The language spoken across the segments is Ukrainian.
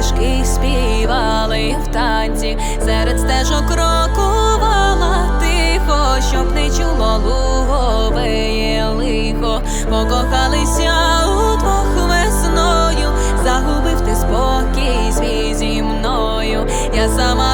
пташки співали в танці, серед стежок крокувала тихо, щоб не чуло лугове лихо, покохалися удвох весною, загубив ти спокій свій зі мною. Я сама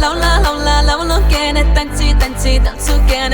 La la la la la, no get laula laula laula looking at tanchi tanchi tansuken